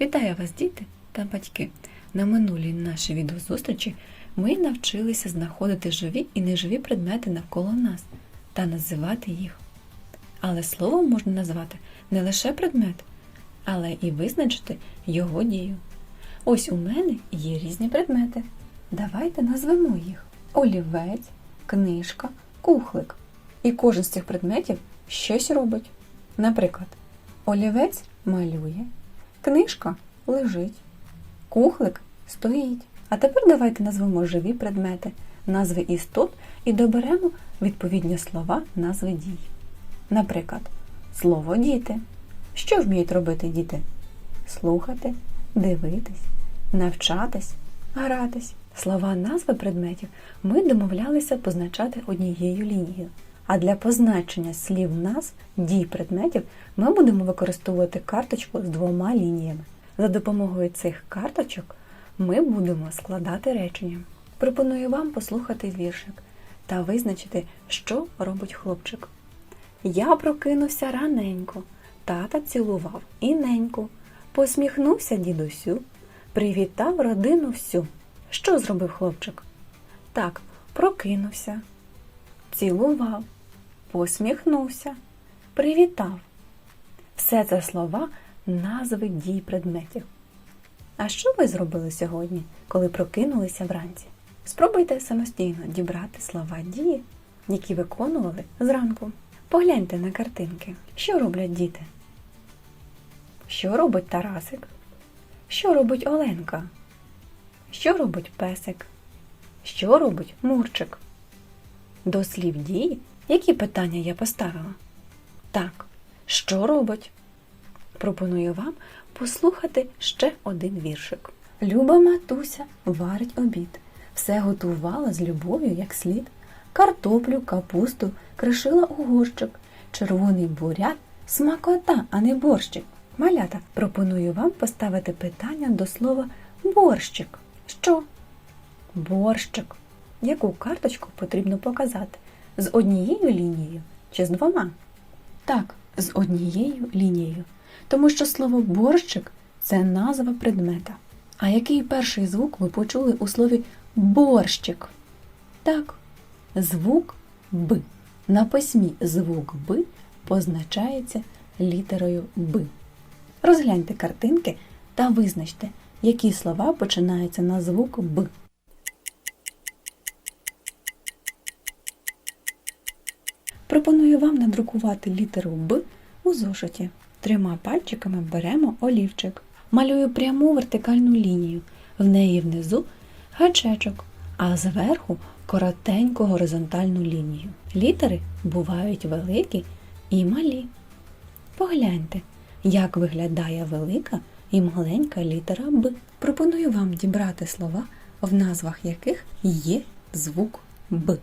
Вітаю вас, діти та батьки! На минулій нашій відеозустрічі ми навчилися знаходити живі і неживі предмети навколо нас та називати їх. Але словом можна назвати не лише предмет, але і визначити його дію. Ось у мене є різні предмети. Давайте назвемо їх: олівець, книжка, кухлик. І кожен з цих предметів щось робить. Наприклад, олівець малює, книжка лежить, кухлик стоїть. А тепер давайте назвемо живі предмети, назви істот і доберемо відповідні слова, назви дій. Наприклад, слово діти. Що вміють робити діти? Слухати, дивитись, навчатись, гратись. Слова назви предметів ми домовлялися позначати однією лінією. А для позначення слів назв дій предметів ми будемо використовувати карточку з двома лініями. За допомогою цих карточок ми будемо складати речення. Пропоную вам послухати віршик та визначити, що робить хлопчик. Я прокинувся раненько, тата цілував і неньку, посміхнувся дідусю, привітав родину всю. Що зробив хлопчик? Так, прокинувся, цілував, посміхнувся, привітав. Все це слова назви дій предметів. А що ви зробили сьогодні, коли прокинулися вранці? Спробуйте самостійно дібрати слова дії, які виконували зранку. Погляньте на картинки, що роблять діти. Що робить Тарасик? Що робить Оленка? Що робить песик? Що робить Мурчик? До слів дії, які питання я поставила? Так, що робить? Пропоную вам послухати ще один віршик. Люба матуся варить обід, все готувала з любов'ю, як слід. Картоплю, капусту кришила у горщик, червоний буряк, смакота, а не борщик. Малята, пропоную вам поставити питання до слова борщик. Що? Борщик. Яку карточку потрібно показати? З однією лінією чи з двома? Так, з однією лінією. Тому що слово борщик це назва предмета. А який перший звук ви почули у слові борщик? Так, звук Б. На письмі звук Б позначається літерою Б. Розгляньте картинки та визначте, які слова починаються на звук Б. Пропоную вам надрукувати літеру Б у зошиті. Трьома пальчиками беремо олівчик. Малюю пряму вертикальну лінію. В неї внизу гачечок, а зверху коротеньку горизонтальну лінію. Літери бувають великі і малі. Погляньте, як виглядає велика і маленька літера Б. Пропоную вам дібрати слова, в назвах яких є звук Б.